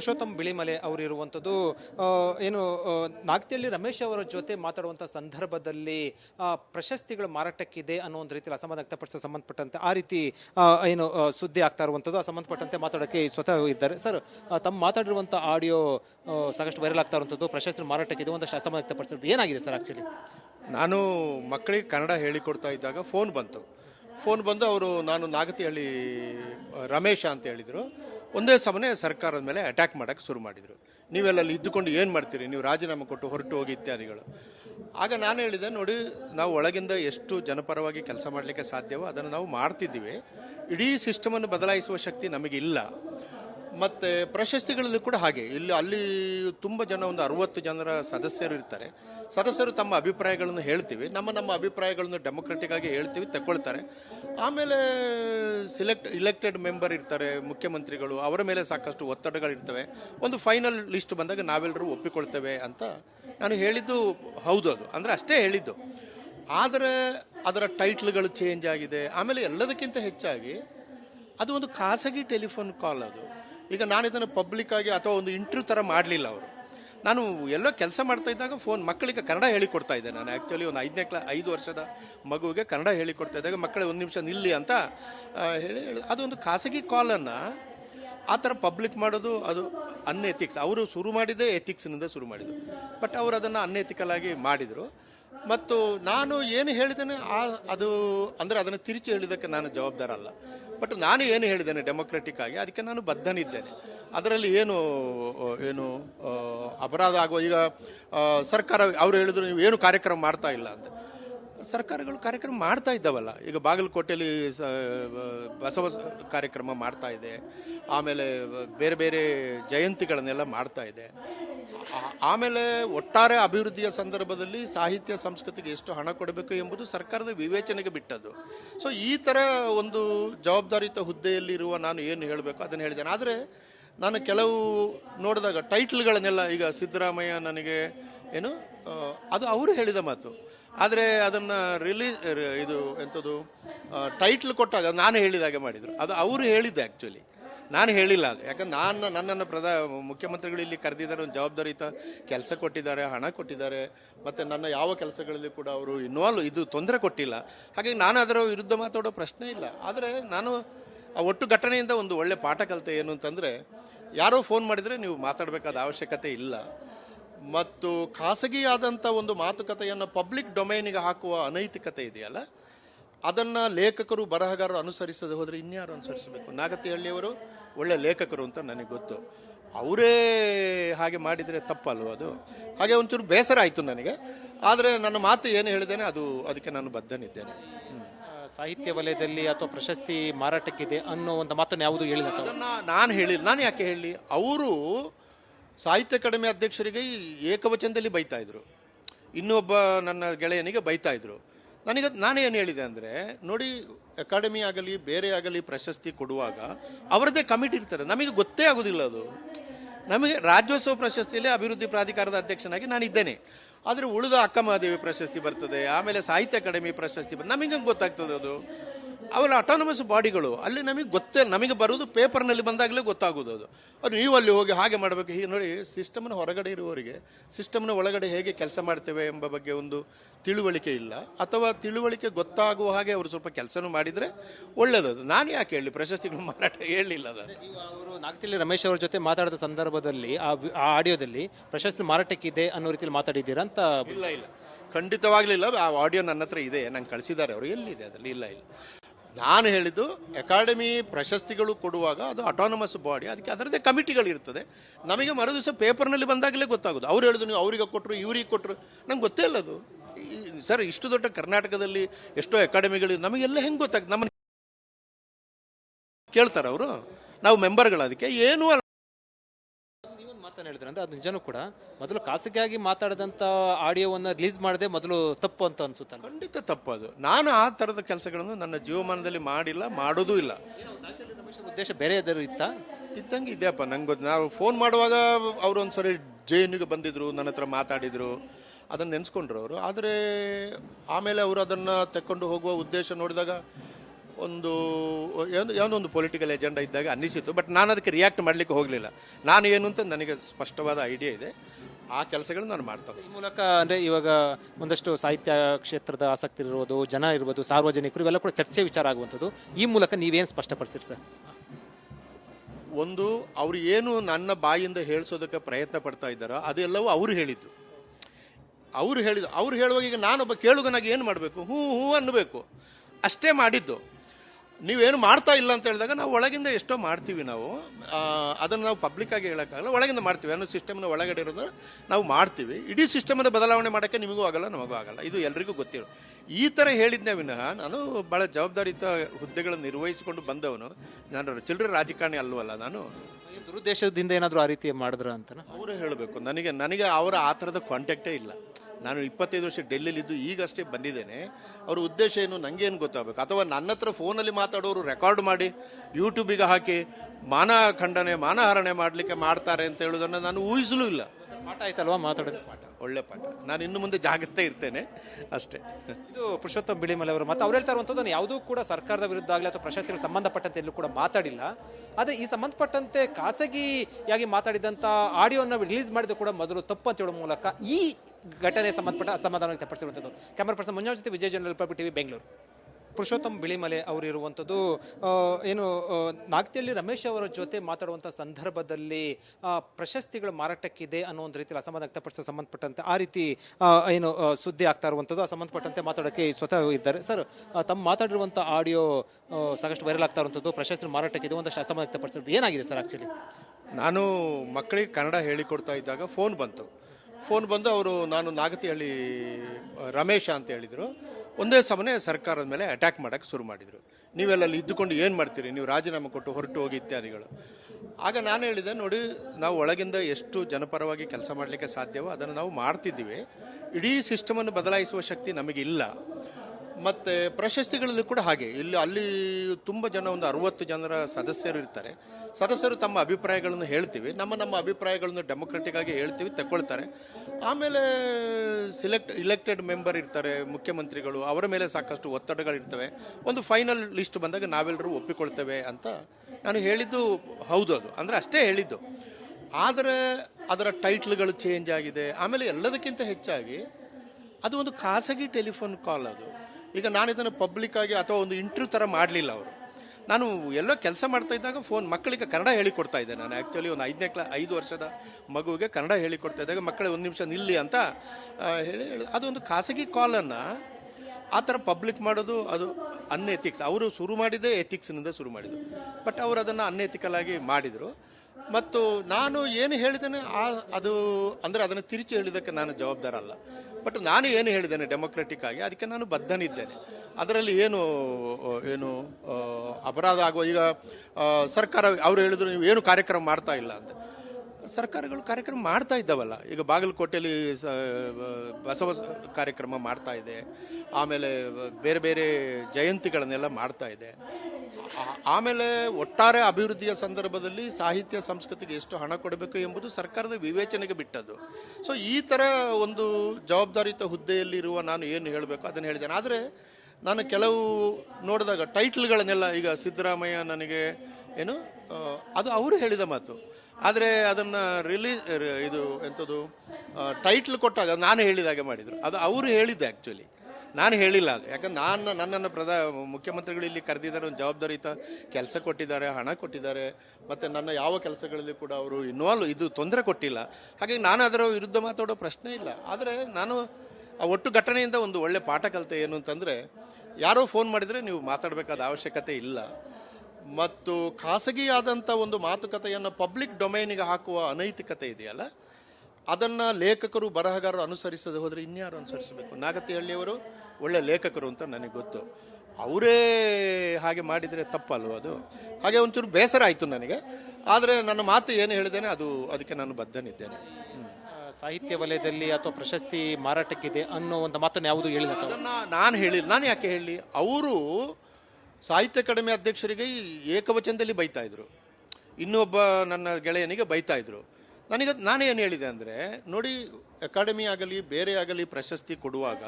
ಪುರುಷೋತ್ತಮ್ ಬಿಳಿಮಲೆ ಅವರು ಇರುವಂಥದ್ದು ಏನು ನಾಗತಿಹಳ್ಳಿ ರಮೇಶ್ ಅವರ ಜೊತೆ ಮಾತಾಡುವಂಥ ಸಂದರ್ಭದಲ್ಲಿ ಪ್ರಶಸ್ತಿಗಳು ಮಾರಾಟಕ್ಕಿದೆ ಅನ್ನೋ ಒಂದು ರೀತಿಯಲ್ಲಿ ಅಸಮಾಧಾನ ವ್ಯಕ್ತಪಡಿಸೋ ಸಂಬಂಧಪಟ್ಟಂತೆ ಆ ರೀತಿ ಏನು ಸುದ್ದಿ ಆಗ್ತಾ ಇರುವಂಥದ್ದು, ಆ ಸಂಬಂಧಪಟ್ಟಂತೆ ಮಾತಾಡೋಕ್ಕೆ ಸ್ವತಃ ಇದ್ದಾರೆ. ಸರ್ ತಮ್ಮ ಮಾತಾಡಿರುವಂಥ ಆಡಿಯೋ ಸಾಕಷ್ಟು ವೈರಲ್ ಆಗ್ತಾ ಇರುವಂಥದ್ದು ಪ್ರಶಸ್ತಿ ಮಾರಾಟಕ್ಕಿದೆ, ಒಂದಷ್ಟು ಅಸಮಾಧಾನ ವ್ಯಕ್ತಪಡಿಸೋದು ಏನಾಗಿದೆ ಸರ್ ಆ್ಯಕ್ಚುಲಿ ನಾನು ಮಕ್ಕಳಿಗೆ ಕನ್ನಡ ಹೇಳಿಕೊಡ್ತಾ ಇದ್ದಾಗ ಫೋನ್ ಬಂತು. ಫೋನ್ ಬಂದು ಅವರು ನಾನು ನಾಗತಿಹಳ್ಳಿ ರಮೇಶ ಅಂತ ಹೇಳಿದರು. ಒಂದೇ ಸಮನೆ ಸರ್ಕಾರದ ಮೇಲೆ ಅಟ್ಯಾಕ್ ಮಾಡೋಕ್ಕೆ ಶುರು ಮಾಡಿದರು. ನೀವೆಲ್ಲ ಅಲ್ಲಿ ಇದ್ದುಕೊಂಡು ಏನು ಮಾಡ್ತೀರಿ? ನೀವು ರಾಜೀನಾಮೆ ಕೊಟ್ಟು ಹೊರಟು ಹೋಗಿ ಇತ್ಯಾದಿಗಳು. ಆಗ ನಾನು ಹೇಳಿದೆ, ನೋಡಿ, ನಾವು ಒಳಗಿಂದ ಎಷ್ಟು ಜನಪರವಾಗಿ ಕೆಲಸ ಮಾಡಲಿಕ್ಕೆ ಸಾಧ್ಯವೋ ಅದನ್ನು ನಾವು ಮಾಡ್ತಿದ್ದೀವಿ. ಇಡೀ ಸಿಸ್ಟಮನ್ನು ಬದಲಾಯಿಸುವ ಶಕ್ತಿ ನಮಗಿಲ್ಲ. ಮತ್ತು ಪ್ರಶಸ್ತಿಗಳಲ್ಲಿ ಕೂಡ ಹಾಗೆ. ಇಲ್ಲಿ, ಅಲ್ಲಿ ತುಂಬ ಜನ ಒಂದು ಅರವತ್ತು ಜನರ ಸದಸ್ಯರು ಇರ್ತಾರೆ. ಸದಸ್ಯರು ತಮ್ಮ ಅಭಿಪ್ರಾಯಗಳನ್ನು ಹೇಳ್ತೀವಿ. ನಮ್ಮ ನಮ್ಮ ಅಭಿಪ್ರಾಯಗಳನ್ನು ಡೆಮೊಕ್ರೆಟಿಕ್ ಆಗಿ ಹೇಳ್ತೀವಿ ತಗೊಳ್ತಾರೆ ಆಮೇಲೆ ಸಿಲೆಕ್ಟ್ ಇಲೆಕ್ಟೆಡ್ ಮೆಂಬರ್ ಇರ್ತಾರೆ, ಮುಖ್ಯಮಂತ್ರಿಗಳು. ಅವರ ಮೇಲೆ ಸಾಕಷ್ಟು ಒತ್ತಡಗಳಿರ್ತವೆ. ಒಂದು ಫೈನಲ್ ಲಿಸ್ಟ್ ಬಂದಾಗ ನಾವೆಲ್ಲರೂ ಒಪ್ಪಿಕೊಳ್ತೇವೆ ಅಂತ ನಾನು ಹೇಳಿದ್ದು ಹೌದು ಅದು. ಅಂದರೆ ಅಷ್ಟೇ ಹೇಳಿದ್ದು. ಆದರೆ ಅದರ ಟೈಟ್ಲ್ಗಳು ಚೇಂಜ್ ಆಗಿದೆ. ಆಮೇಲೆ ಎಲ್ಲದಕ್ಕಿಂತ ಹೆಚ್ಚಾಗಿ ಅದು ಒಂದು ಖಾಸಗಿ ಟೆಲಿಫೋನ್ ಕಾಲ್ ಅದು. ಈಗ ನಾನು ಇದನ್ನು ಪಬ್ಲಿಕ್ ಆಗಿ ಅಥವಾ ಒಂದು ಇಂಟರ್ವ್ಯೂ ಥರ ಮಾಡಲಿಲ್ಲ ಅವರು. ನಾನು ಎಲ್ಲೋ ಕೆಲಸ ಮಾಡ್ತಾ ಇದ್ದಾಗ ಫೋನ್ ಮಕ್ಕಳಿಗೆ ಕನ್ನಡ ಹೇಳಿಕೊಡ್ತಾ ಇದ್ದೆ ನಾನು. ಆ್ಯಕ್ಚುಲಿ ಒಂದು ಐದನೇ ಕ್ಲಾ ಐದು ವರ್ಷದ ಮಗುವಿಗೆ ಕನ್ನಡ ಹೇಳಿಕೊಡ್ತಾ ಇದ್ದಾಗ ಮಕ್ಕಳು ಒಂದು ನಿಮಿಷ ನಿಲ್ಲಿ ಅಂತ ಹೇಳಿ ಅದು ಅದೊಂದು ಖಾಸಗಿ ಕಾಲನ್ನು ಆ ಥರ ಪಬ್ಲಿಕ್ ಮಾಡೋದು ಅದು ಅನ್ಎಥಿಕ್ಸ್ ಅವರು ಶುರು ಮಾಡಿದ್ದೇ ಎಥಿಕ್ಸ್ನಿಂದ ಶುರು ಮಾಡಿದ್ದು. ಬಟ್ ಅವರು ಅದನ್ನು ಅನ್ಎಥಿಕಲ್ ಆಗಿ ಮಾಡಿದರು. ಮತ್ತು ನಾನು ಏನು ಹೇಳಿದ್ದೇನೆ ಆ, ಅದು ಅಂದರೆ ಅದನ್ನು ತಿರುಚಿ ಹೇಳಿದ್ದಕ್ಕೆ ನಾನು ಜವಾಬ್ದಾರ ಅಲ್ಲ. ಬಟ್ ನಾನು ಏನು ಹೇಳಿದ್ದೇನೆ ಡೆಮೊಕ್ರೆಟಿಕ್ ಆಗಿ ಅದಕ್ಕೆ ನಾನು ಬದ್ಧನಿದ್ದೇನೆ. ಅದರಲ್ಲಿ ಏನು ಏನು ಅಪರಾಧ ಆಗುವ, ಈಗ ಸರ್ಕಾರ, ಅವರು ಹೇಳಿದ್ರು ನೀವು ಏನು ಕಾರ್ಯಕ್ರಮ ಮಾಡ್ತಾ ಇಲ್ಲ ಅಂತ. ಸರ್ಕಾರಗಳು ಕಾರ್ಯಕ್ರಮ ಮಾಡ್ತಾ ಇದ್ದಾವಲ್ಲ. ಈಗ ಬಾಗಲಕೋಟೆಯಲ್ಲಿ, ಸ ಕಾರ್ಯಕ್ರಮ ಮಾಡ್ತಾ ಇದೆ. ಆಮೇಲೆ ಬೇರೆ ಬೇರೆ ಜಯಂತಿಗಳನ್ನೆಲ್ಲ ಮಾಡ್ತಾ ಇದೆ. ಆಮೇಲೆ ಒಟ್ಟಾರೆ ಅಭಿವೃದ್ಧಿಯ ಸಂದರ್ಭದಲ್ಲಿ ಸಾಹಿತ್ಯ ಸಂಸ್ಕೃತಿಗೆ ಎಷ್ಟು ಹಣ ಕೊಡಬೇಕು ಎಂಬುದು ಸರ್ಕಾರದ ವಿವೇಚನೆಗೆ ಬಿಟ್ಟದ್ದು. ಸೊ ಈ ಥರ ಒಂದು ಜವಾಬ್ದಾರಿಯುತ ಹುದ್ದೆಯಲ್ಲಿರುವ ನಾನು ಏನು ಹೇಳಬೇಕು ಅದನ್ನು ಹೇಳಿದ್ದೇನೆ. ಆದರೆ ನಾನು ಕೆಲವು ನೋಡಿದಾಗ ಟೈಟ್ಲ್ಗಳನ್ನೆಲ್ಲ ಈಗ ಸಿದ್ದರಾಮಯ್ಯ ನನಗೆ ಏನು ಅದು ಅವರು ಹೇಳಿದ ಮಾತು. ಆದರೆ ಅದನ್ನು ರಿಲೀಸ್, ಇದು ಎಂಥದ್ದು ಟೈಟ್ಲ್ ಕೊಟ್ಟಾಗ ನಾನು ಹೇಳಿದಾಗೆ ಮಾಡಿದರು. ಅದು ಅವರು ಹೇಳಿದ್ದೆ ಆ್ಯಕ್ಚುಲಿ ನಾನು ಹೇಳಿಲ್ಲ. ಅದು ಯಾಕಂದ್ರೆ ನಾನು ನನ್ನನ್ನು ಪ್ರಧಾ, ಮುಖ್ಯಮಂತ್ರಿಗಳು ಇಲ್ಲಿ ಕರೆದಿದ್ದಾರೆ, ಒಂದು ಜವಾಬ್ದಾರಿಯುತ ಕೆಲಸ ಕೊಟ್ಟಿದ್ದಾರೆ, ಹಣ ಕೊಟ್ಟಿದ್ದಾರೆ. ಮತ್ತು ನನ್ನ ಯಾವ ಕೆಲಸಗಳಲ್ಲಿ ಕೂಡ ಅವರು ಇನ್ವಾಲ್ವ್ ಇದು ತೊಂದರೆ ಕೊಟ್ಟಿಲ್ಲ. ಹಾಗಾಗಿ ನಾನು ಅದರ ವಿರುದ್ಧ ಮಾತಾಡೋ ಪ್ರಶ್ನೆ ಇಲ್ಲ. ಆದರೆ ನಾನು ಆ ಒಟ್ಟು ಘಟನೆಯಿಂದ ಒಂದು ಒಳ್ಳೆ ಪಾಠ ಕಲಿತೆ ಏನು ಅಂತಂದರೆ, ಯಾರೋ ಫೋನ್ ಮಾಡಿದರೆ ನೀವು ಮಾತಾಡಬೇಕಾದ ಅವಶ್ಯಕತೆ ಇಲ್ಲ. ಮತ್ತು ಖಾಸಗಿಯಾದಂಥ ಒಂದು ಮಾತುಕತೆಯನ್ನು ಪಬ್ಲಿಕ್ ಡೊಮೈನಿಗೆ ಹಾಕುವ ಅನೈತಿಕತೆ ಇದೆಯಲ್ಲ, ಅದನ್ನು ಲೇಖಕರು, ಬರಹಗಾರರು ಅನುಸರಿಸದೆ ಹೋದರೆ ಇನ್ಯಾರು ಅನುಸರಿಸಬೇಕು? ನಾಗತಿಹಳ್ಳಿಯವರು ಒಳ್ಳೆ ಲೇಖಕರು ಅಂತ ನನಗೆ ಗೊತ್ತು. ಅವರೇ ಹಾಗೆ ಮಾಡಿದರೆ ತಪ್ಪಲ್ವ ಅದು? ಹಾಗೆ ಒಂಚೂರು ಬೇಸರ ಆಯಿತು ನನಗೆ. ಆದರೆ ನನ್ನ ಮಾತು ಏನು ಹೇಳಿದ್ದೇನೆ ಅದು ಅದಕ್ಕೆ ನಾನು ಬದ್ಧನಿದ್ದೇನೆ. ಸಾಹಿತ್ಯ ವಲಯದಲ್ಲಿ ಅಥವಾ ಪ್ರಶಸ್ತಿ ಮಾರಾಟಕ್ಕಿದೆ ಅನ್ನೋ ಒಂದು ಮಾತನ್ನು ಯಾವುದು ಹೇಳಿಲ್ಲ ತಾವು. ಅದನ್ನ ನಾನು ಹೇಳಿಲ್ಲ. ನಾನು ಯಾಕೆ ಹೇಳಿ ಅವರು ಸಾಹಿತ್ಯ ಅಕಾಡೆಮಿ ಅಧ್ಯಕ್ಷರಿಗೆ ಈ ಏಕವಚನದಲ್ಲಿ ಬೈತಾ ಇದ್ರು. ಇನ್ನೊಬ್ಬ ನನ್ನ ಗೆಳೆಯನಿಗೆ ಬೈತಾ ಇದ್ರು. ನನಗೆ ನಾನೇನು ಹೇಳಿದೆ ಅಂದರೆ, ನೋಡಿ, ಅಕಾಡೆಮಿ ಆಗಲಿ, ಬೇರೆ ಆಗಲಿ ಪ್ರಶಸ್ತಿ ಕೊಡುವಾಗ ಅವರದ್ದೇ ಕಮಿಟಿ ಇರ್ತಾರೆ. ನಮಗೆ ಗೊತ್ತೇ ಆಗೋದಿಲ್ಲ ಅದು. ನಮಗೆ ರಾಜ್ಯೋತ್ಸವ ಪ್ರಶಸ್ತಿಯಲ್ಲಿ ಅಭಿವೃದ್ಧಿ ಪ್ರಾಧಿಕಾರದ ಅಧ್ಯಕ್ಷನಾಗಿ ನಾನು ಇದ್ದೇನೆ. ಆದರೆ ಉಳಿದ ಅಕ್ಕಮಹಾದೇವಿ ಪ್ರಶಸ್ತಿ ಬರ್ತದೆ, ಆಮೇಲೆ ಸಾಹಿತ್ಯ ಅಕಾಡೆಮಿ ಪ್ರಶಸ್ತಿ ಬರ್ತದೆ ನಮಗೆ ಗೊತ್ತಾಗ್ತದೆ ಅದು. ಅವೆಲ್ಲ ಅಟಾನಮಸ್ ಬಾಡಿಗಳು ಅಲ್ಲಿ ನಮಗೆ ಗೊತ್ತೇ ನಮಗೆ ಬರೋದು ಪೇಪರ್ನಲ್ಲಿ ಬಂದಾಗಲೇ ಗೊತ್ತಾಗೋದು ಅದು. ಅದು ನೀವು ಅಲ್ಲಿ ಹೋಗಿ ಹಾಗೆ ಮಾಡಬೇಕು. ಹೀಗೆ ನೋಡಿ ಸಿಸ್ಟಮ್ನ ಹೊರಗಡೆ ಇರುವವರಿಗೆ ಸಿಸ್ಟಮ್ನ ಒಳಗಡೆ ಹೇಗೆ ಕೆಲಸ ಮಾಡ್ತೇವೆ ಎಂಬ ಬಗ್ಗೆ ಒಂದು ತಿಳುವಳಿಕೆ ಇಲ್ಲ. ಅಥವಾ ತಿಳುವಳಿಕೆ ಗೊತ್ತಾಗುವ ಹಾಗೆ ಅವರು ಸ್ವಲ್ಪ ಕೆಲಸನೂ ಮಾಡಿದರೆ ಒಳ್ಳೆಯದದು ನಾನು ಯಾಕೆ ಹೇಳಿ ಪ್ರಶಸ್ತಿಗಳು ಮಾರಾಟ ಹೇಳಲಿಲ್ಲ ಅದನ್ನು. ಅವರು ನಾಗತಿಹಳ್ಳಿ ರಮೇಶ್ ಅವರ ಜೊತೆ ಮಾತಾಡಿದ ಸಂದರ್ಭದಲ್ಲಿ ಆ ಆಡಿಯೋದಲ್ಲಿ ಪ್ರಶಸ್ತಿ ಮಾರಾಟಕ್ಕಿದೆ ಅನ್ನೋ ರೀತಿಯಲ್ಲಿ ಮಾತಾಡಿದ್ದೀರಾ ಅಂತ ಇಲ್ಲ ಇಲ್ಲ. ಖಂಡಿತವಾಗಲಿಲ್ಲ ಆ ಆಡಿಯೋ ನನ್ನ ಹತ್ರ ಇದೆ. ನಂಗೆ ಕಳಿಸಿದ್ದಾರೆ ಅವರು. ಎಲ್ಲಿದೆ? ಅದರಲ್ಲಿ ಇಲ್ಲ ಇಲ್ಲ. ನಾನು ಹೇಳಿದ್ದು ಅಕಾಡೆಮಿ ಪ್ರಶಸ್ತಿಗಳು ಕೊಡುವಾಗ ಅದು ಅಟಾನಮಸ್ ಬಾಡಿ ಅದಕ್ಕೆ ಅದರದ್ದೇ ಕಮಿಟಿಗಳಿರ್ತದೆ ನಮಗೆ ಮರು ದಿವಸ ಪೇಪರ್ನಲ್ಲಿ ಬಂದಾಗಲೇ ಗೊತ್ತಾಗೋದು. ಅವ್ರು ಹೇಳಿದ್ರು, ನೀವು ಅವರಿಗೆ ಕೊಟ್ಟರು ಇವರಿಗೆ ಕೊಟ್ಟರು ನಂಗೆ ಗೊತ್ತೇ ಇಲ್ಲ ಅದು. ಸರ್, ಇಷ್ಟು ದೊಡ್ಡ ಕರ್ನಾಟಕದಲ್ಲಿ ಎಷ್ಟೋ ಅಕಾಡೆಮಿಗಳು ನಮಗೆಲ್ಲ ಹೆಂಗೆ ಗೊತ್ತಾಗ್ತದೆ? ನಮ್ಮ ಕೇಳ್ತಾರೆ ಅವರು. ನಾವು ಮೆಂಬರ್ಗಳು ಅದಕ್ಕೆ ಏನೂ ಅಲ್ಲ. ಮಾತನ್ನು ಹೇಳಿದ್ರೆ. ಅಂದ್ರೆ ಅದು ನಿಜನೂ ಕೂಡ ಮೊದಲು ಖಾಸಗಿಯಾಗಿ ಮಾತಾಡಿದಂಥ ಆಡಿಯೋವನ್ನು ರಿಲೀಸ್ ಮಾಡದೆ ಮೊದಲು ತಪ್ಪು ಅಂತ ಅನ್ಸುತ್ತೆ ಖಂಡಿತ ತಪ್ಪು ಅದು. ನಾನು ಆ ಥರದ ಕೆಲಸಗಳನ್ನು ನನ್ನ ಜೀವಮಾನದಲ್ಲಿ ಮಾಡಿಲ್ಲ ಮಾಡೋದೂ ಇಲ್ಲ. ಉದ್ದೇಶ ಬೇರೆ ಯಾವ್ದಾದ್ರು ಇತ್ತ? ಇದ್ದಂಗೆ ಇದೆಯಪ್ಪ ನಂಗೆ ಗೊತ್ತು ನಾವು ಫೋನ್ ಮಾಡುವಾಗ ಅವರು ಒಂದು ಸರಿ ಜೈನಿಗೆ ಬಂದಿದ್ರು ನನ್ನ ಹತ್ರ ಮಾತಾಡಿದರು. ಅದನ್ನು ನೆನೆಸ್ಕೊಂಡ್ರು ಅವರು. ಆದರೆ ಆಮೇಲೆ ಅವರು ಅದನ್ನು ತಕ್ಕೊಂಡು ಹೋಗುವ ಉದ್ದೇಶ ನೋಡಿದಾಗ ಒಂದು ಏನೋ ಯಾವುದೋ ಒಂದು ಪೊಲಿಟಿಕಲ್ ಎಜೆಂಡಾ ಇದ್ದಾಗ ಅನ್ನಿಸಿತು ಬಟ್ ನಾನು ಅದಕ್ಕೆ ರಿಯಾಕ್ಟ್ ಮಾಡಲಿಕ್ಕೆ ಹೋಗಲಿಲ್ಲ. ನಾನು ಏನು ಅಂತ ನನಗೆ ಸ್ಪಷ್ಟವಾದ ಐಡಿಯಾ ಇದೆ. ಆ ಕೆಲಸಗಳು ನಾನು ಮಾಡ್ತಾ ಈ ಮೂಲಕ ಅಂದರೆ ಇವಾಗ ಒಂದಷ್ಟು ಸಾಹಿತ್ಯ ಕ್ಷೇತ್ರದ ಆಸಕ್ತಿ ಇರ್ಬೋದು ಜನ ಇರ್ಬೋದು ಸಾರ್ವಜನಿಕರು ಇವೆಲ್ಲ ಕೂಡ ಚರ್ಚೆ ವಿಚಾರ ಆಗುವಂಥದ್ದು. ಈ ಮೂಲಕ ನೀವೇನು ಸ್ಪಷ್ಟಪಡಿಸಿರಿ ಸರ್? ಒಂದು ಅವರು ಏನು ನನ್ನ ಬಾಯಿಂದ ಹೇಳಿಸೋದಕ್ಕೆ ಪ್ರಯತ್ನ ಪಡ್ತಾ ಇದ್ದಾರೋ ಅದೆಲ್ಲವೂ ಅವರು ಹೇಳಿದ್ದು. ಅವರು ಹೇಳಿದ ಅವ್ರು ಹೇಳುವಾಗ ಈಗ ನಾನೊಬ್ಬ ಕೇಳುಗನಾಗಿ ಏನು ಮಾಡಬೇಕು? ಹ್ಞೂ ಹ್ಞೂ ಅನ್ನಬೇಕು. ಅಷ್ಟೇ ಮಾಡಿದ್ದು. ನೀವೇನು ಮಾಡ್ತಾ ಇಲ್ಲ ಅಂತ ಹೇಳಿದಾಗ ನಾವು ಒಳಗಿಂದ ಎಷ್ಟೋ ಮಾಡ್ತೀವಿ ನಾವು. ಅದನ್ನು ನಾವು ಪಬ್ಲಿಕ್ಕಾಗಿ ಹೇಳೋಕ್ಕಾಗಲ್ಲ. ಒಳಗಿಂದ ಮಾಡ್ತೀವಿ. ಅನ್ನೋ ಸಿಸ್ಟಮ್ನ ಒಳಗಡೆ ಇರೋದು ನಾವು ಮಾಡ್ತೀವಿ. ಇಡೀ ಸಿಸ್ಟಮನ್ನ ಬದಲಾವಣೆ ಮಾಡೋಕ್ಕೆ ನಿಮಗೂ ಆಗಲ್ಲ, ನಮಗೂ ಆಗಲ್ಲ. ಇದು ಎಲ್ರಿಗೂ ಗೊತ್ತಿರೋ ಈ ಥರ ಹೇಳಿದ್ನೇ ವಿನಃ ನಾನು ಭಾಳ ಜವಾಬ್ದಾರಿಯುತ ಹುದ್ದೆಗಳನ್ನು ನಿರ್ವಹಿಸಿಕೊಂಡು ಬಂದವನು. ನಾನು ಚಿಲ್ಲರೆ ರಾಜಕಾರಣಿ ಅಲ್ವಲ್ಲ ನಾನು. ದುರುದ್ದೇಶದಿಂದ ಏನಾದರೂ ಆ ರೀತಿ ಮಾಡಿದ್ರ ಅಂತ ಅವರೇ ಹೇಳಬೇಕು. ನನಗೆ ನನಗೆ ಅವರ ಆ ಥರದ ಕಾಂಟ್ಯಾಕ್ಟೇ ಇಲ್ಲ. ನಾನು ಇಪ್ಪತ್ತೈದು ವರ್ಷ ಡೆಲ್ಲಿಲಿದ್ದು ಈಗಷ್ಟೇ ಬಂದಿದ್ದೇನೆ. ಅವ್ರ ಉದ್ದೇಶ ಏನು ನನಗೇನು ಗೊತ್ತಾಗಬೇಕು? ಅಥವಾ ನನ್ನ ಹತ್ರ ಫೋನಲ್ಲಿ ಮಾತಾಡೋರು ರೆಕಾರ್ಡ್ ಮಾಡಿ ಯೂಟ್ಯೂಬಿಗೆ ಹಾಕಿ ಮಾನ ಖಂಡನೆ ಮಾನಹರಣೆ ಮಾಡಲಿಕ್ಕೆ ಮಾಡ್ತಾರೆ ಅಂತ ಹೇಳೋದನ್ನು ನಾನು ಊಹಿಸಲೂ ಇಲ್ಲ. ಪಾಠ ಆಯ್ತಲ್ವಾ ಮಾತಾಡೋದು? ಪಾಠ. ಒಳ್ಳೆ ಪಾಠ. ನಾನು ಇನ್ನು ಮುಂದೆ ಜಾಗ್ರತೆ ಇರ್ತೇನೆ. ಅಷ್ಟೇ. ಇದು ಪುರುಷೋತ್ತಮ ಬಿಳಿಮಲೆ ಅವರು ಮತ್ತು ಅವ್ರು ಹೇಳ್ತಾ ನಾನು ಯಾವುದೂ ಕೂಡ ಸರ್ಕಾರದ ವಿರುದ್ಧ ಆಗಲಿ ಅಥವಾ ಪ್ರಶಸ್ತಿಗೆ ಸಂಬಂಧಪಟ್ಟಂತೆ ಎಲ್ಲೂ ಕೂಡ ಮಾತಾಡಿಲ್ಲ. ಆದರೆ ಈ ಸಂಬಂಧಪಟ್ಟಂತೆ ಖಾಸಗಿಯಾಗಿ ಮಾತಾಡಿದಂಥ ಆಡಿಯೋನ ರಿಲೀಸ್ ಮಾಡಿದ ಕೂಡ ಮೊದಲು ತಪ್ಪು ಅಂತ ಹೇಳೋ ಮೂಲಕ ಈ ಘಟನೆ ಸಂಬಂಧಪಟ್ಟ ಅಸಮಾಧಾನ ವ್ಯಕ್ತಪಡಿಸಿರುವಂಥದ್ದು. ಕ್ಯಾಮರಾ ಪರ್ಸನ್ ಮುಂಜಾನೆ ಜೊತೆ Vijay, General Public TV, Bengaluru. Purushottam Bilimale ಅವರು ಇರುವಂಥದ್ದು ಏನು ನಾಗತಿಹಳ್ಳಿ ರಮೇಶ್ ಅವರ ಜೊತೆ ಮಾತಾಡುವಂಥ ಸಂದರ್ಭದಲ್ಲಿ ಪ್ರಶಸ್ತಿಗಳು ಮಾರಾಟಕ್ಕಿದೆ ಅನ್ನೋ ಒಂದು ರೀತಿಯಲ್ಲಿ ಅಸಮಾಧಾನ ವ್ಯಕ್ತಪಡಿಸೋ ಸಂಬಂಧಪಟ್ಟಂತೆ ಆ ರೀತಿ ಏನು ಸುದ್ದಿ ಆಗ್ತಾ ಇರುವಂಥದ್ದು, ಆ ಸಂಬಂಧಪಟ್ಟಂತೆ ಮಾತಾಡೋಕ್ಕೆ ಸ್ವತಃ ಇದ್ದಾರೆ. ಸರ್ ತಮ್ಮ ಮಾತಾಡಿರುವಂಥ ಆಡಿಯೋ ಸಾಕಷ್ಟು ವೈರಲ್ ಆಗ್ತಾ ಇರುವಂಥದ್ದು ಪ್ರಶಸ್ತಿ ಮಾರಾಟಕ್ಕಿದೆ, ಒಂದಷ್ಟು ಅಸಮಾಧಾನ ವ್ಯಕ್ತಪಡಿಸೋದು ಏನಾಗಿದೆ ಸರ್ ಆಕ್ಚುಲಿ ನಾನು ಮಕ್ಕಳಿಗೆ ಕನ್ನಡ ಹೇಳಿಕೊಡ್ತಾ ಇದ್ದಾಗ ಫೋನ್ ಬಂತು. ಫೋನ್ ಬಂದು ಅವರು, ನಾನು ನಾಗತಿಹಳ್ಳಿ ರಮೇಶ ಅಂತ ಹೇಳಿದರು. ಒಂದೇ ಸಮನೆ ಸರ್ಕಾರದ ಮೇಲೆ ಅಟ್ಯಾಕ್ ಮಾಡೋಕ್ಕೆ ಶುರು ಮಾಡಿದರು. ನೀವೆಲ್ಲ ಅಲ್ಲಿ ಇದ್ದುಕೊಂಡು ಏನು ಮಾಡ್ತೀರಿ? ನೀವು ರಾಜೀನಾಮೆ ಕೊಟ್ಟು ಹೊರಟು ಹೋಗಿ ಇತ್ಯಾದಿಗಳು. ಆಗ ನಾನು ಹೇಳಿದೆ, ನೋಡಿ, ನಾವು ಒಳಗಿಂದ ಎಷ್ಟು ಜನಪರವಾಗಿ ಕೆಲಸ ಮಾಡಲಿಕ್ಕೆ ಸಾಧ್ಯವೋ ಅದನ್ನು ನಾವು ಮಾಡ್ತಿದ್ದೀವಿ. ಇಡೀ ಸಿಸ್ಟಮನ್ನು ಬದಲಾಯಿಸುವ ಶಕ್ತಿ ನಮಗಿಲ್ಲ. ಮತ್ತು ಪ್ರಶಸ್ತಿಗಳಲ್ಲಿ ಕೂಡ ಹಾಗೆ. ಇಲ್ಲಿ ಅಲ್ಲಿ ತುಂಬ ಜನ ಒಂದು ಅರುವತ್ತು ಜನರ ಸದಸ್ಯರು ಇರ್ತಾರೆ. ಸದಸ್ಯರು ತಮ್ಮ ಅಭಿಪ್ರಾಯಗಳನ್ನು ಹೇಳ್ತೀವಿ. ನಮ್ಮ ನಮ್ಮ ಅಭಿಪ್ರಾಯಗಳನ್ನು ಡೆಮೊಕ್ರೆಟಿಕ್ ಆಗಿ ಹೇಳ್ತೀವಿ, ತಗೊಳ್ತಾರೆ. ಆಮೇಲೆ ಸಿಲೆಕ್ಟ್ ಇಲೆಕ್ಟೆಡ್ ಮೆಂಬರ್ ಇರ್ತಾರೆ, ಮುಖ್ಯಮಂತ್ರಿಗಳು. ಅವರ ಮೇಲೆ ಸಾಕಷ್ಟು ಒತ್ತಡಗಳಿರ್ತವೆ. ಒಂದು ಫೈನಲ್ ಲಿಸ್ಟ್ ಬಂದಾಗ ನಾವೆಲ್ಲರೂ ಒಪ್ಪಿಕೊಳ್ತೇವೆ ಅಂತ ನಾನು ಹೇಳಿದ್ದು ಹೌದು ಅದು. ಅಂದರೆ ಅಷ್ಟೇ ಹೇಳಿದ್ದು. ಆದರೆ ಅದರ ಟೈಟ್ಲ್ಗಳು ಚೇಂಜ್ ಆಗಿದೆ. ಆಮೇಲೆ ಎಲ್ಲದಕ್ಕಿಂತ ಹೆಚ್ಚಾಗಿ ಅದು ಒಂದು ಖಾಸಗಿ ಟೆಲಿಫೋನ್ ಕಾಲ್ ಅದು. ಈಗ ನಾನು ಇದನ್ನು ಪಬ್ಲಿಕ್ ಆಗಿ ಅಥವಾ ಒಂದು ಇಂಟರ್ವ್ಯೂ ಥರ ಮಾಡಲಿಲ್ಲ ಅವರು. ನಾನು ಎಲ್ಲೋ ಕೆಲಸ ಮಾಡ್ತಾ ಇದ್ದಾಗ ಫೋನ್ ಮಕ್ಕಳಿಗೆ ಕನ್ನಡ ಹೇಳಿಕೊಡ್ತಾ ಇದ್ದೆ ನಾನು. ಆ್ಯಕ್ಚುಲಿ ಒಂದು ಐದನೇ ಕ್ಲಾ, ಐದು ವರ್ಷದ ಮಗುವಿಗೆ ಕನ್ನಡ ಹೇಳಿಕೊಡ್ತಾ ಇದ್ದಾಗ ಮಕ್ಕಳು ಒಂದು ನಿಮಿಷ ನಿಲ್ಲಿ ಅಂತ ಹೇಳಿ ಅದು ಒಂದು ಖಾಸಗಿ ಕಾಲನ್ನು ಆ ಥರ ಪಬ್ಲಿಕ್ ಮಾಡೋದು ಅದು ಅನ್ಎಥಿಕ್ಸ್ ಅವರು ಶುರು ಮಾಡಿದ್ದೇ ಎಥಿಕ್ಸ್ನಿಂದ ಶುರು ಮಾಡಿದರು ಬಟ್ ಅವರು ಅದನ್ನು ಅನ್ಎಥಿಕಲ್ ಆಗಿ ಮಾಡಿದರು. ಮತ್ತು ನಾನು ಏನು ಹೇಳಿದ್ದೇನೆ, ಆ, ಅದು, ಅಂದರೆ ಅದನ್ನು ತಿರುಚಿ ಹೇಳಿದ್ದಕ್ಕೆ ನಾನು ಜವಾಬ್ದಾರ ಅಲ್ಲ ಬಟ್ ನಾನು ಏನು ಹೇಳಿದ್ದೇನೆ ಡೆಮೊಕ್ರೆಟಿಕ್ ಆಗಿ, ಅದಕ್ಕೆ ನಾನು ಬದ್ಧನಿದ್ದೇನೆ. ಅದರಲ್ಲಿ ಏನು ಏನು ಅಪರಾಧ ಆಗುವ, ಈಗ ಸರ್ಕಾರ, ಅವರು ಹೇಳಿದ್ರು ನೀವು ಏನು ಕಾರ್ಯಕ್ರಮ ಮಾಡ್ತಾ ಇಲ್ಲ ಅಂತ. ಸರ್ಕಾರಗಳು ಕಾರ್ಯಕ್ರಮ ಮಾಡ್ತಾ ಇದ್ದಾವಲ್ಲ. ಈಗ ಬಾಗಲಕೋಟೆಯಲ್ಲಿ ಬಸವ ಕಾರ್ಯಕ್ರಮ ಮಾಡ್ತಾ ಇದೆ. ಆಮೇಲೆ ಬೇರೆ ಬೇರೆ ಜಯಂತಿಗಳನ್ನೆಲ್ಲ ಮಾಡ್ತಾ ಇದೆ. ಆಮೇಲೆ ಒಟ್ಟಾರೆ ಅಭಿವೃದ್ಧಿಯ ಸಂದರ್ಭದಲ್ಲಿ ಸಾಹಿತ್ಯ ಸಂಸ್ಕೃತಿಗೆ ಎಷ್ಟು ಹಣ ಕೊಡಬೇಕು ಎಂಬುದು ಸರ್ಕಾರದ ವಿವೇಚನೆಗೆ ಬಿಟ್ಟದ್ದು. ಸೊ ಈ ಥರ ಒಂದು ಜವಾಬ್ದಾರಿಯುತ ಹುದ್ದೆಯಲ್ಲಿರುವ ನಾನು ಏನು ಹೇಳಬೇಕು ಅದನ್ನು ಹೇಳಿದ್ದೇನೆ. ಆದರೆ ನಾನು ಕೆಲವು ನೋಡಿದಾಗ ಟೈಟ್ಲ್ಗಳನ್ನೆಲ್ಲ ಈಗ ಸಿದ್ದರಾಮಯ್ಯ ನನಗೆ ಏನು ಅದು ಅವರು ಹೇಳಿದ ಮಾತು. ಆದರೆ ಅದನ್ನು ರಿಲೀಸ್ ಇದು ಎಂಥದ್ದು ಟೈಟ್ಲ್ ಕೊಟ್ಟಾಗ ನಾನು ಹೇಳಿದಾಗೆ ಮಾಡಿದರು. ಅದು ಅವರು ಹೇಳಿದ್ದೆ ಆ್ಯಕ್ಚುಲಿ ನಾನು ಹೇಳಿಲ್ಲ ಅದು. ಯಾಕಂದ್ರೆ ನಾನು ನನ್ನನ್ನು ಪ್ರಧಾ ಮುಖ್ಯಮಂತ್ರಿಗಳು ಇಲ್ಲಿ ಕರೆದಿದ್ದಾರೆ, ಒಂದು ಜವಾಬ್ದಾರಿಯುತ ಕೆಲಸ ಕೊಟ್ಟಿದ್ದಾರೆ, ಹಣ ಕೊಟ್ಟಿದ್ದಾರೆ, ಮತ್ತು ನನ್ನ ಯಾವ ಕೆಲಸಗಳಲ್ಲಿ ಕೂಡ ಅವರು ಇನ್ವಾಲ್ವ್ ಇದು ತೊಂದರೆ ಕೊಟ್ಟಿಲ್ಲ. ಹಾಗಾಗಿ ನಾನು ಅದರ ವಿರುದ್ಧ ಮಾತಾಡೋ ಪ್ರಶ್ನೆ ಇಲ್ಲ. ಆದರೆ ನಾನು ಆ ಒಟ್ಟು ಘಟನೆಯಿಂದ ಒಂದು ಒಳ್ಳೆ ಪಾಠ ಕಲಿತೆ ಏನು ಅಂತಂದರೆ, ಯಾರೋ ಫೋನ್ ಮಾಡಿದರೆ ನೀವು ಮಾತಾಡಬೇಕಾದ ಅವಶ್ಯಕತೆ ಇಲ್ಲ. ಮತ್ತು ಖಾಸಗಿಯಾದಂಥ ಒಂದು ಮಾತುಕತೆಯನ್ನು ಪಬ್ಲಿಕ್ ಡೊಮೈನಿಗೆ ಹಾಕುವ ಅನೈತಿಕತೆ ಇದೆಯಲ್ಲ ಅದನ್ನು ಲೇಖಕರು ಬರಹಗಾರರು ಅನುಸರಿಸದೆ ಹೋದರೆ ಇನ್ಯಾರು ಅನುಸರಿಸಬೇಕು? ನಾಗತಿಹಳ್ಳಿಯವರು ಒಳ್ಳೆ ಲೇಖಕರು ಅಂತ ನನಗೆ ಗೊತ್ತು. ಅವರೇ ಹಾಗೆ ಮಾಡಿದರೆ ತಪ್ಪಲ್ವ ಅದು? ಹಾಗೆ ಒಂಚೂರು ಬೇಸರ ಆಯಿತು ನನಗೆ. ಆದರೆ ನನ್ನ ಮಾತು ಏನು ಹೇಳಿದ್ದೇನೆ ಅದು ಅದಕ್ಕೆ ನಾನು ಬದ್ಧನಿದ್ದೇನೆ. ಸಾಹಿತ್ಯ ವಲಯದಲ್ಲಿ ಅಥವಾ ಪ್ರಶಸ್ತಿ ಮಾರಾಟಕ್ಕಿದೆ ಅನ್ನೋ ಒಂದು ಮಾತನ್ನು ಯಾವುದು ಹೇಳಿಲ್ಲ ಅದನ್ನು ನಾನು ಹೇಳಿಲ್ಲ. ನಾನು ಯಾಕೆ ಹೇಳಿ ಅವರು ಸಾಹಿತ್ಯ ಅಕಾಡೆಮಿ ಅಧ್ಯಕ್ಷರಿಗೆ ಏಕವಚನದಲ್ಲಿ ಬೈತಾ ಇದ್ರು. ಇನ್ನೊಬ್ಬ ನನ್ನ ಗೆಳೆಯನಿಗೆ ಬೈತಾ ಇದ್ರು. ನನಗೆ ನಾನೇನು ಹೇಳಿದೆ ಅಂದರೆ, ನೋಡಿ, ಅಕಾಡೆಮಿ ಆಗಲಿ, ಬೇರೆ ಆಗಲಿ ಪ್ರಶಸ್ತಿ ಕೊಡುವಾಗ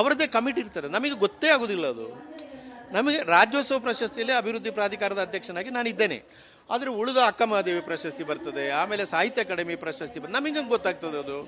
ಅವರದ್ದೇ ಕಮಿಟಿ ಇರ್ತಾರೆ. ನಮಗೆ ಗೊತ್ತೇ ಆಗೋದಿಲ್ಲ ಅದು. ನಮಗೆ ರಾಜ್ಯೋತ್ಸವ ಪ್ರಶಸ್ತಿಯಲ್ಲಿ ಅಭಿವೃದ್ಧಿ ಪ್ರಾಧಿಕಾರದ ಅಧ್ಯಕ್ಷನಾಗಿ ನಾನು ಇದ್ದೇನೆ ಆದರೆ ಉಳಿದ ಅಕ್ಕಮಹಾದೇವಿ ಪ್ರಶಸ್ತಿ ಬರ್ತದೆ, ಆಮೇಲೆ ಸಾಹಿತ್ಯ ಅಕಾಡೆಮಿ ಪ್ರಶಸ್ತಿ ಬರ್ತದೆ ನಮಗೆ ಗೊತ್ತಾಗ್ತದೆ ಅದು?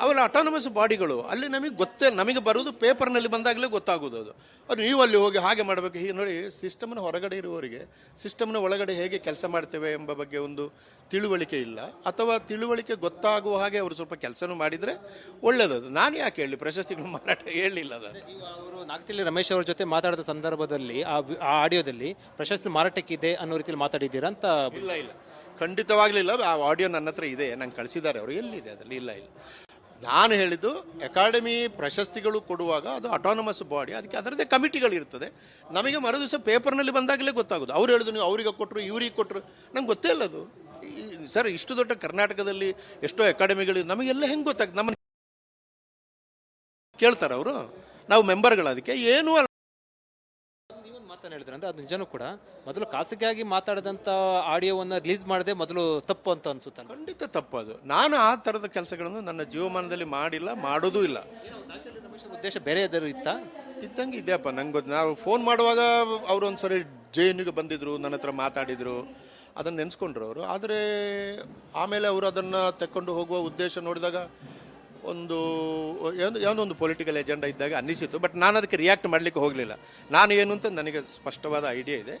ಅವೆಲ್ಲ ಅಟಾನಮಸ್ ಬಾಡಿಗಳು ಅಲ್ಲಿ ನಮಗೆ ಗೊತ್ತೇ ನಮಗೆ ಬರೋದು ಪೇಪರ್ನಲ್ಲಿ ಬಂದಾಗಲೇ ಗೊತ್ತಾಗೋದು ಅದು. ಅದು ನೀವು ಅಲ್ಲಿ ಹೋಗಿ ಹಾಗೆ ಮಾಡಬೇಕು. ಹೀಗೆ ನೋಡಿ ಸಿಸ್ಟಮ್ನ ಹೊರಗಡೆ ಇರುವವರಿಗೆ ಸಿಸ್ಟಮ್ನ ಒಳಗಡೆ ಹೇಗೆ ಕೆಲಸ ಮಾಡ್ತೇವೆ ಎಂಬ ಬಗ್ಗೆ ಒಂದು ತಿಳುವಳಿಕೆ ಇಲ್ಲ. ಅಥವಾ ತಿಳುವಳಿಕೆ ಗೊತ್ತಾಗುವ ಹಾಗೆ ಅವರು ಸ್ವಲ್ಪ ಕೆಲಸನೂ ಮಾಡಿದರೆ ಒಳ್ಳೆಯದದು ನಾನು ಯಾಕೆ ಹೇಳಿ ಪ್ರಶಸ್ತಿಗಳು ಮಾರಾಟ ಹೇಳಲಿಲ್ಲ ಅದು ನೀವು ಅವರು ನಾಗತಿಳ್ಳಿ ರಮೇಶ್ ಅವರ ಜೊತೆ ಮಾತಾಡಿದ ಸಂದರ್ಭದಲ್ಲಿ ಆ ಆಡಿಯೋದಲ್ಲಿ ಪ್ರಶಸ್ತಿ ಮಾರಾಟಕ್ಕಿದೆ ಅನ್ನೋ ರೀತಿಯಲ್ಲಿ ಮಾತಾಡಿದ್ದೀರಾ ಅಂತ ಇಲ್ಲ ಇಲ್ಲ. ಖಂಡಿತವಾಗಲಿಲ್ಲ ಆ ಆಡಿಯೋ ನನ್ನ ಹತ್ರ ಇದೆ. ನಂಗೆ ಕಳಿಸಿದ್ದಾರೆ ಅವರು. ಎಲ್ಲಿದೆ? ಅದರಲ್ಲಿ ಇಲ್ಲ ಇಲ್ಲ. ನಾನು ಹೇಳಿದ್ದು ಅಕಾಡೆಮಿ ಪ್ರಶಸ್ತಿಗಳು ಕೊಡುವಾಗ ಅದು ಅಟಾನಮಸ್ ಬಾಡಿ ಅದಕ್ಕೆ ಅದರದ್ದೇ ಕಮಿಟಿಗಳು ಇರ್ತದೆ ನಮಗೆ ಮರು ದಿವಸ ಪೇಪರ್ನಲ್ಲಿ ಬಂದಾಗಲೇ ಗೊತ್ತಾಗೋದು. ಅವ್ರು ಹೇಳಿದ್ರು ನೀವು ಅವರಿಗೆ ಕೊಟ್ಟರು ಇವರಿಗೆ ಕೊಟ್ಟರು ನಂಗೆ ಗೊತ್ತೇ ಇಲ್ಲ ಅದು. ಸರ್, ಇಷ್ಟು ದೊಡ್ಡ ಕರ್ನಾಟಕದಲ್ಲಿ ಎಷ್ಟೋ ಅಕಾಡೆಮಿಗಳು, ನಮಗೆಲ್ಲ ಹೆಂಗೆ ಗೊತ್ತಾಗ್ತದೆ? ನಮ್ಮ ಕೇಳ್ತಾರೆ ಅವರು. ನಾವು ಮೆಂಬರ್ಗಳು ಅದಕ್ಕೆ ಏನೂ ಅಲ್ಲ. ಮಾತನ್ನು ಹೇಳಿದ್ರೆ. ಅಂದ್ರೆ ಅದು ನಿಜನೂ ಕೂಡ ಮೊದಲು ಖಾಸಗಿಯಾಗಿ ಮಾತಾಡಿದಂಥ ಆಡಿಯೋವನ್ನ ರಿಲೀಸ್ ಮಾಡದೆ ಮೊದಲು ತಪ್ಪು ಅಂತ ಅನಿಸುತ್ತೆ ಖಂಡಿತ ತಪ್ಪು ಅದು. ನಾನು ಆ ಥರದ ಕೆಲಸಗಳನ್ನು ನನ್ನ ಜೀವಮಾನದಲ್ಲಿ ಮಾಡಿಲ್ಲ ಮಾಡೋದೂ ಇಲ್ಲ. ಉದ್ದೇಶ ಬೇರೆ ಯಾವ್ದಾದ್ರು ಇತ್ತ? ಇದ್ದಂಗೆ ಇದೆಯಪ್ಪ ನಂಗೆ ಗೊತ್ತು. ನಾವು ಫೋನ್ ಮಾಡುವಾಗ ಅವರು ಒಂದು ಸರಿ ಯುಗೆ ಬಂದಿದ್ರು ನನ್ನ ಹತ್ರ ಮಾತಾಡಿದರು ಅದನ್ನು ನೆನೆಸ್ಕೊಂಡ್ರು ಅವರು. ಆದರೆ ಆಮೇಲೆ ಅವರು ಅದನ್ನು ತಕ್ಕೊಂಡು ಹೋಗುವ ಉದ್ದೇಶ ನೋಡಿದಾಗ ಒಂದು ಏನೋ ಏನೋ ಒಂದು ಪೊಲಿಟಿಕಲ್ ಎಜೆಂಡಾ ಇದ್ದಾಗ ಅನ್ನಿಸಿತ್ತು ಬಟ್ ನಾನು ಅದಕ್ಕೆ ರಿಯಾಕ್ಟ್ ಮಾಡಲಿಕ್ಕೆ ಹೋಗಲಿಲ್ಲ. ನಾನು ಏನು ಅಂತ ನನಗೆ ಸ್ಪಷ್ಟವಾದ ಐಡಿಯಾ ಇದೆ.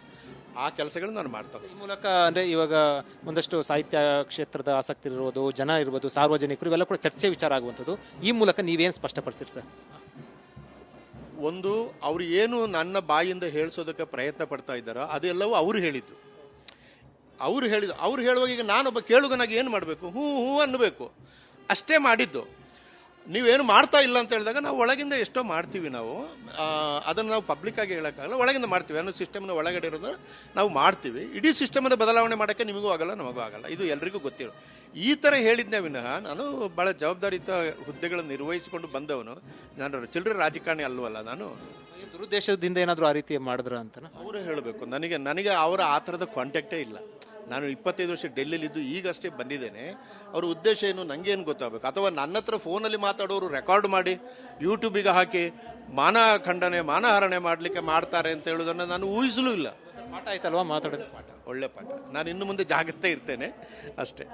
ಆ ಕೆಲಸಗಳನ್ನ ನಾನು ಮಾಡ್ತೇನೆ ಈ ಮೂಲಕ ಅಂದರೆ ಇವಾಗ ಒಂದಷ್ಟು ಸಾಹಿತ್ಯ ಕ್ಷೇತ್ರದ ಆಸಕ್ತಿ ಇರ್ಬೋದು ಜನ ಇರ್ಬೋದು ಸಾರ್ವಜನಿಕರು ಇವೆಲ್ಲ ಕೂಡ ಚರ್ಚೆ ವಿಚಾರ ಆಗುವಂಥದ್ದು. ಈ ಮೂಲಕ ನೀವೇನು ಸ್ಪಷ್ಟಪಡಿಸಿರಿ ಸರ್? ಒಂದು ಅವರು ಏನು ನನ್ನ ಬಾಯಿಂದ ಹೇಳಿಸೋದಕ್ಕೆ ಪ್ರಯತ್ನ ಪಡ್ತಾ ಇದ್ದಾರೋ ಅದೆಲ್ಲವೂ ಅವರು ಹೇಳಿದ್ದು ಅವ್ರು ಹೇಳಿದ್ರು. ಅವ್ರು ಹೇಳುವಾಗ ಈಗ ನಾನೊಬ್ಬ ಕೇಳುಗನಾಗಿ ಏನು ಮಾಡಬೇಕು? ಹ್ಞೂ ಹ್ಞೂ ಅನ್ನಬೇಕು. ಅಷ್ಟೇ ಮಾಡಿದ್ದು. ನೀವೇನು ಮಾಡ್ತಾ ಇಲ್ಲ ಅಂತ ಹೇಳಿದಾಗ ನಾವು ಒಳಗಿಂದ ಎಷ್ಟೋ ಮಾಡ್ತೀವಿ ನಾವು. ಅದನ್ನು ನಾವು ಪಬ್ಲಿಕ್ಕಾಗಿ ಹೇಳೋಕ್ಕಾಗಲ್ಲ ಒಳಗಿಂದ ಮಾಡ್ತೀವಿ. ಅನ್ನೋ ಸಿಸ್ಟಮ್ನ ಒಳಗಡೆ ಇರೋದು ನಾವು ಮಾಡ್ತೀವಿ. ಇಡೀ ಸಿಸ್ಟಮನ್ನು ಬದಲಾವಣೆ ಮಾಡೋಕ್ಕೆ ನಿಮಗೂ ಆಗಲ್ಲ ನಮಗೂ ಆಗಲ್ಲ. ಇದು ಎಲ್ರಿಗೂ ಗೊತ್ತಿರೋ ಈ ಥರ ಹೇಳಿದ್ನೇ ವಿನಃ ನಾನು ಭಾಳ ಜವಾಬ್ದಾರಿಯುತ ಹುದ್ದೆಗಳನ್ನು ನಿರ್ವಹಿಸಿಕೊಂಡು ಬಂದವನು. ನಾನು ಚಿಲ್ಲರೆ ರಾಜಕಾರಣಿ ಅಲ್ವಲ್ಲ ನಾನು. ದುರುದ್ದೇಶದಿಂದ ಏನಾದರೂ ಆ ರೀತಿ ಮಾಡಿದ್ರ ಅಂತ ಅವರು ಹೇಳಬೇಕು. ನನಗೆ ನನಗೆ ಅವರ ಆ ಥರದ ಕಾಂಟ್ಯಾಕ್ಟೇ ಇಲ್ಲ. ನಾನು ಇಪ್ಪತ್ತೈದು ವರ್ಷ ಡೆಲ್ಲಿಲಿದ್ದು ಈಗಷ್ಟೇ ಬಂದಿದ್ದೇನೆ. ಅವ್ರ ಉದ್ದೇಶ ಏನು? ನನಗೇನು ಗೊತ್ತಾಗಬೇಕು? ಅಥವಾ ನನ್ನ ಹತ್ರ ಫೋನಲ್ಲಿ ಮಾತಾಡೋರು ರೆಕಾರ್ಡ್ ಮಾಡಿ ಯೂಟ್ಯೂಬಿಗೆ ಹಾಕಿ ಮಾನ ಖಂಡನೆ ಮಾನಹರಣೆ ಮಾಡಲಿಕ್ಕೆ ಮಾಡ್ತಾರೆ ಅಂತ ಹೇಳೋದನ್ನು ನಾನು ಊಹಿಸಲೂ ಇಲ್ಲ. ಪಾಠ ಆಯ್ತಲ್ವಾ ಮಾತಾಡೋದು? ಪಾಠ ಒಳ್ಳೆ ಪಾಠ. ನಾನು ಇನ್ನು ಮುಂದೆ ಜಾಗ್ರತೆ ಇರ್ತೇನೆ. ಅಷ್ಟೇ.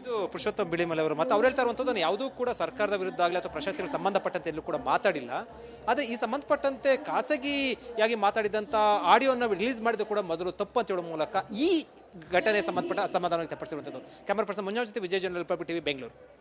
ಇದು ಪುರುಷೋತ್ತಮ ಬಿಳಿಮಲೆ ಅವರು ಮತ್ತೆ ಅವ್ರು ಹೇಳ್ತಾ ಇರುವಂಥದ್ದು ಯಾವುದೂ ಕೂಡ ಸರ್ಕಾರದ ವಿರುದ್ಧ ಆಗಲಿ ಅಥವಾ ಪ್ರಶಸ್ತಿಗೆ ಸಂಬಂಧಪಟ್ಟಂತೆ ಎಲ್ಲೂ ಕೂಡ ಮಾತಾಡಿಲ್ಲ. ಆದರೆ ಈ ಸಂಬಂಧಪಟ್ಟಂತೆ ಖಾಸಗಿಯಾಗಿ ಮಾತಾಡಿದಂಥ ಆಡಿಯೋನ ರಿಲೀಸ್ ಮಾಡಿದ್ದು ಕೂಡ ಮೊದಲು ತಪ್ಪು ಅಂತ ಹೇಳೋ ಮೂಲಕ ಈ ಘಟನೆ ಸಂಬಂಧಪಟ್ಟ ಅಸಮಾಧಾನ ವ್ಯಕ್ತಪಡಿಸಿರುವಂಥದ್ದು. ಕ್ಯಾಮರಾ ಪರ್ಸನ್ ಮುಂಜಾನೆ ಜೊತೆ ವಿಜಯ್ ಜನರಲ್ ಟಿವಿ ಬೆಂಗಳೂರು.